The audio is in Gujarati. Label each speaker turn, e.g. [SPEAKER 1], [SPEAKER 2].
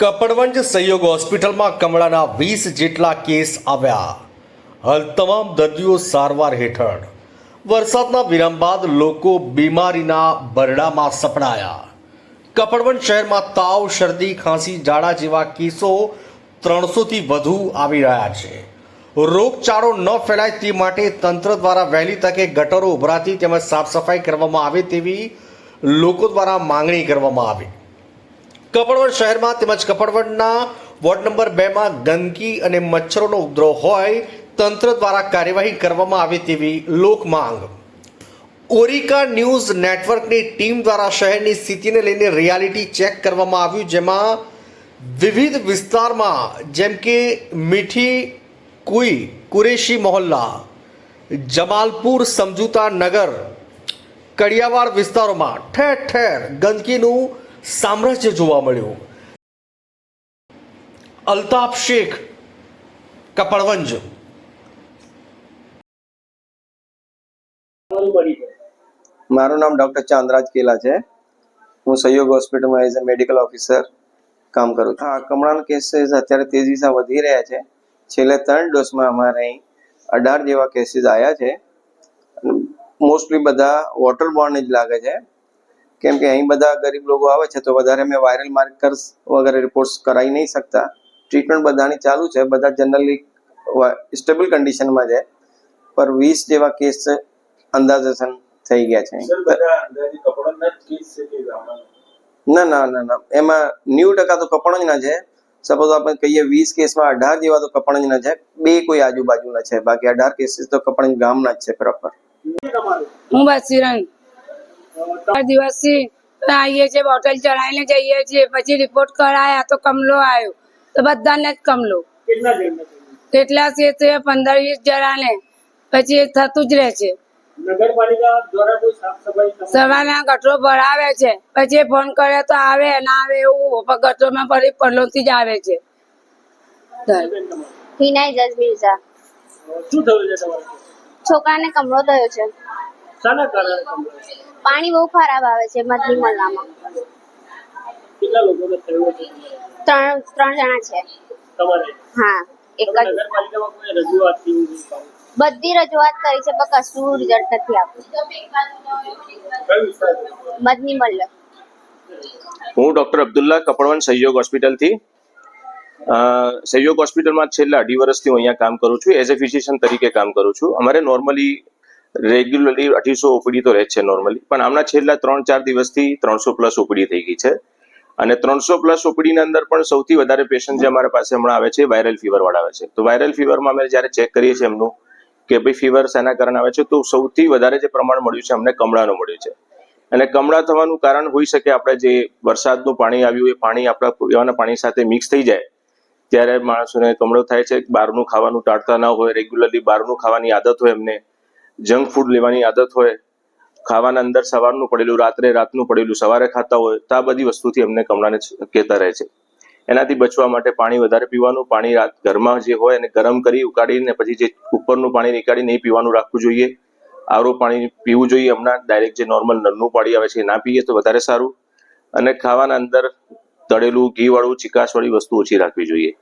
[SPEAKER 1] કપડવંજ સહયોગ હોસ્પિટલમાં કમળાના વીસ જેટલા કેસ આવ્યા. હાલ તમામ દર્દીઓ સારવાર હેઠળ. વરસાદના વિરામ બાદ લોકો બીમારીના બરડામાં સપડાયા. કપડવંજ શહેરમાં તાવ, શરદી, ખાંસી, ઝાડા જેવા કેસો ત્રણસોથી વધુ આવી રહ્યા છે. રોગચાળો ન ફેલાય તે માટે તંત્ર દ્વારા વહેલી તકે ગટરો ઉભરાતી તેમજ સાફ સફાઈ કરવામાં આવે તેવી લોકો દ્વારા માંગણી કરવામાં આવી. કપડવડ શહેરમાં તેમજ કપડવડના વોર્ડ નંબર બેમાં ગંદકી અને મચ્છરોનો ઉપદ્રવ હોય, તંત્ર દ્વારા કાર્યવાહી કરવામાં આવે તેવી લોક માંગ ઓરિકા ન્યૂઝ નેટવર્કની ટીમ દ્વારા શહેરની સ્થિતિને લઈને રિયાલિટી ચેક કરવામાં આવ્યું, જેમાં વિવિધ વિસ્તારમાં, જેમ કે મીઠી કુઈ, કુરેશી મોહલ્લા, જમાલપુર સમજૂતા નગર, કડિયાવાડ વિસ્તારોમાં ઠેર ઠેર ગંદકીનું સામ્રાજ્ય જોવા મળ્યું. અલ્તાફ શેખ, કપડવંજ.
[SPEAKER 2] મારું નામ ડૉક્ટર ચાંદરાજ કેલા છે. હું સહયોગ હોસ્પિટલમાં એઝ અ મેડિકલ ઓફિસર કામ કરું છું. હા, કમળાના કેસીસ અત્યારે તેજીસા વધી રહ્યા છે. છેલ્લે ત્રણ ડોઝમાં અમારે અહીં અઢાર જેવા કેસીસ આવ્યા છે. મોસ્ટલી બધા વોટર બોર્ન જ લાગે છે. કેમ કે અહીં બધા ગરીબ લોકો આવે છે તો વધારે મેં વાયરલ માર્કર્સ વગેરે રિપોર્ટ્સ કરાવી નહીં શકતા. ટ્રીટમેન્ટ બધાની ચાલુ છે બધા જનરલી સ્ટેબલ કન્ડિશનમાં છે. પર વીસ જેવા કેસ અંદાજન થઈ ગયા છે.
[SPEAKER 3] સર બધા અંદાજે કપડાના જ કેસ છે કે ગામડાના?
[SPEAKER 2] ના ના ના ના. એમાં નેવું ટકા તો કપણજના છે. સપોઝ આપણે કહીએ વીસ કેસમાં અઢાર જેવા તો કપણજના છે. બે કોઈ આજુબાજુના છે. બાકી અઢાર કેસીસ તો કપડ ગામના જ છે પ્રોપર
[SPEAKER 4] હું બસીરંગ ચાર દિવસથી આવીએ છીએ બોટલ ચડાવીને જઈએ છીએ પછી રિપોર્ટ કરાયા તો કમલો આવ્યો. તો બધાને જ કમલો.
[SPEAKER 3] કેટલા
[SPEAKER 4] છે? તે પંદર વીસ જણાને. પછી થતું જ રહે છે. સવારના ગટરો ભરાવે છે. પછી ફોન કરે તો આવે ના આવે એવું પણ ગટરોમાં ફરી પડલોથી જ આવે છે.
[SPEAKER 5] હિનાઈ જજ મિર્ઝા
[SPEAKER 3] શું થયું છે
[SPEAKER 5] છોકરાને કમળો થયો છે.
[SPEAKER 3] શાના કારણે કમળા?
[SPEAKER 5] પાણી બહુ ખરાબ આવે છે મધની મલ્લામાં
[SPEAKER 3] કેટલા લોકોને થયું છે
[SPEAKER 5] ત્રણ ત્રણ જણા છે.
[SPEAKER 3] તમારે?
[SPEAKER 5] હા એક જ.
[SPEAKER 3] નગરપાલિકામાં કોઈ રજૂઆત?
[SPEAKER 5] બધી રજૂઆત કરી છે પણ કશું રિઝલ્ટ નથી
[SPEAKER 3] કયું
[SPEAKER 5] મધની મલ્લ.
[SPEAKER 6] હું ડોક્ટર અબ્દુલ્લા કપડવન સહયોગ હોસ્પિટલથી. સહયોગ હોસ્પિટલમાં છેલ્લા અઢી વર્ષથી હું અહીંયા કામ કરું છું. એઝ એ ફિઝિશિયન તરીકે કામ કરું છું. અમારે નોર્મલી રેગ્યુલરલી અઢીસો ઓપીડી તો રહે છે નોર્મલી પણ આમના છેલ્લા ત્રણ ચાર દિવસથી ત્રણસો પ્લસ ઓપીડી થઈ ગઈ છે. અને ત્રણસો પ્લસ ઓપીડીની અંદર પણ સૌથી વધારે પેશન્ટ જે અમારા પાસે હમણાં આવે છે વાયરલ ફીવર વાળા આવે છે. તો વાયરલ ફીવરમાં અમે જ્યારે ચેક કરીએ છીએ એમનું કે ભાઈ ફીવર શેના કારણે આવે છે, તો સૌથી વધારે જે પ્રમાણ મળ્યું છે અમને કમળાનું મળ્યું છે. અને કમળા થવાનું કારણ હોઈ શકે આપણે જે વરસાદનું પાણી આવ્યું, એ પાણી આપણા પીવાના પાણી સાથે મિક્સ થઈ જાય, ત્યારે માણસોને કમળો થાય છે. બહારનું ખાવાનું ટાળતા ના હોય રેગ્યુલરલી બહારનું ખાવાની આદત હોય એમને. જંક ફૂડ લેવાની આદત હોય, ખાવાના અંદર સવારનું પડેલું, રાત્રે રાતનું પડેલું સવારે ખાતા હોય, તો આ બધી વસ્તુથી અમને કમળાને કહેતા રહે છે. એનાથી બચવા માટે પાણી વધારે પીવાનું, પાણી રાત ઘરમાં જે હોય એને ગરમ કરી ઉકાળીને, પછી જે ઉપરનું પાણી નીકાળી નહીં પીવાનું રાખવું જોઈએ. આરો પાણી પીવું જોઈએ હમણાં, ડાયરેક્ટ જે નોર્મલ નળનું પાણી આવે છે એ ના પીએ તો વધારે સારું. અને ખાવાના અંદર તળેલું ઘીવાળું વાળું વસ્તુ ઓછી રાખવી જોઈએ.